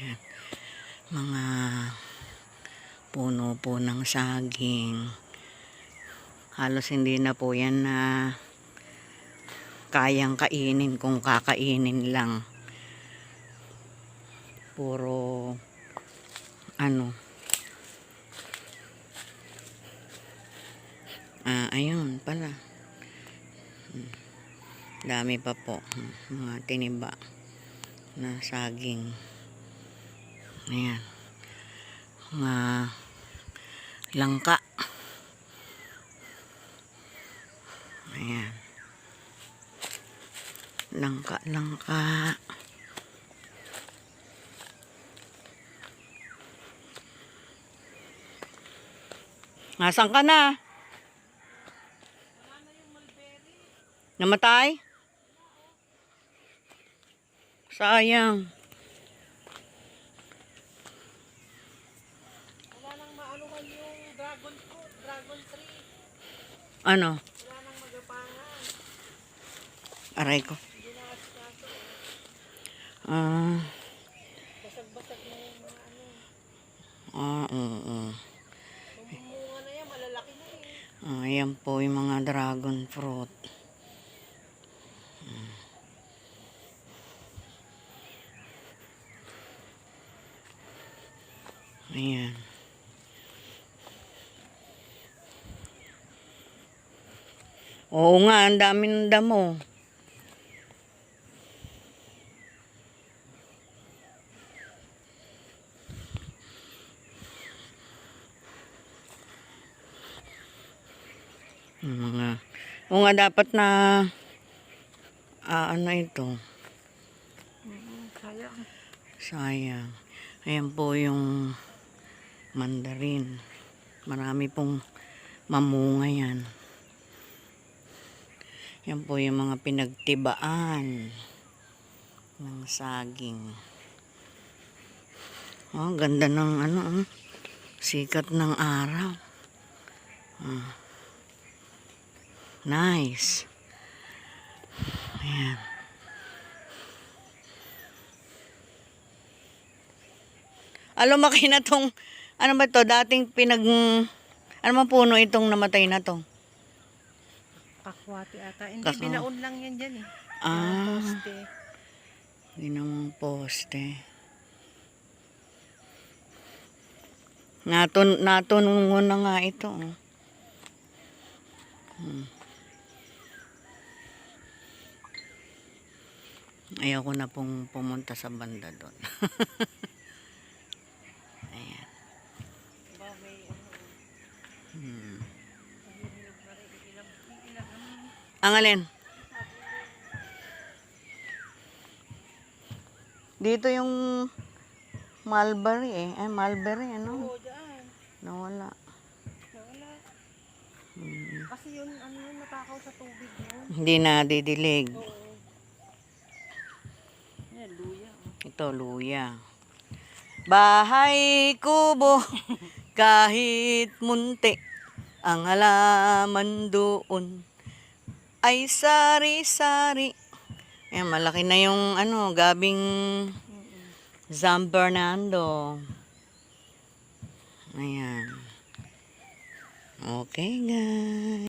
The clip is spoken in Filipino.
Yan. Mga puno po ng saging. Halos hindi na po yan na kayang kainin kung kakainin lang. Puro ano Ah, ayun pala. Hmm. Dami pa po hmm, mga tiniba na saging. Ayan. Mga langka. Ayan. Langka, langka. Nasaan ka na? Namatay? Sayang. Wala nang maanuhan yung dragon fruit, dragon tree. Ano? Aray ko. Ah, Basag-basag na yung mga ano. ah, oo. Mamunga na yan, malalaki na. Ah, ayan po yung mga dragon fruit. Hmm. Ayan. Oo nga, ang dami ng damo. Mga o nga dapat na ah, ano ito Sayang. sayang ayan po yung mandarin marami pong mamunga yan yan po yung mga pinagtibaan ng saging oh ganda ng ano oh. sikat ng araw Ah. Nice. Ayan. Ah, lumaki na tong, ano ba to, dating pinag, ano man puno itong namatay na to? Kakwati ata. Hindi, Kako. binaon lang yan dyan eh. Ah, Poste. ginawang poste. Natun, natunungo na nga ito. oh. Hmm. Ayaw ko na pong pumunta sa banda doon. Ayan. Ano. Hmm. Ang alin? Dito yung mulberry eh. Ay, mulberry ano? Oo, dyan. Nawala. Nawala. Hmm. Kasi yun, ano yun, natakaw sa tubig yun. Hindi na didilig. Oo. Yan, luya. oh. Ito, luya. Bahay kubo, kahit munti, ang halaman doon ay sari-sari. Ayan, malaki na yung ano, gabing. San Fernando. Ayan. Okay, guys.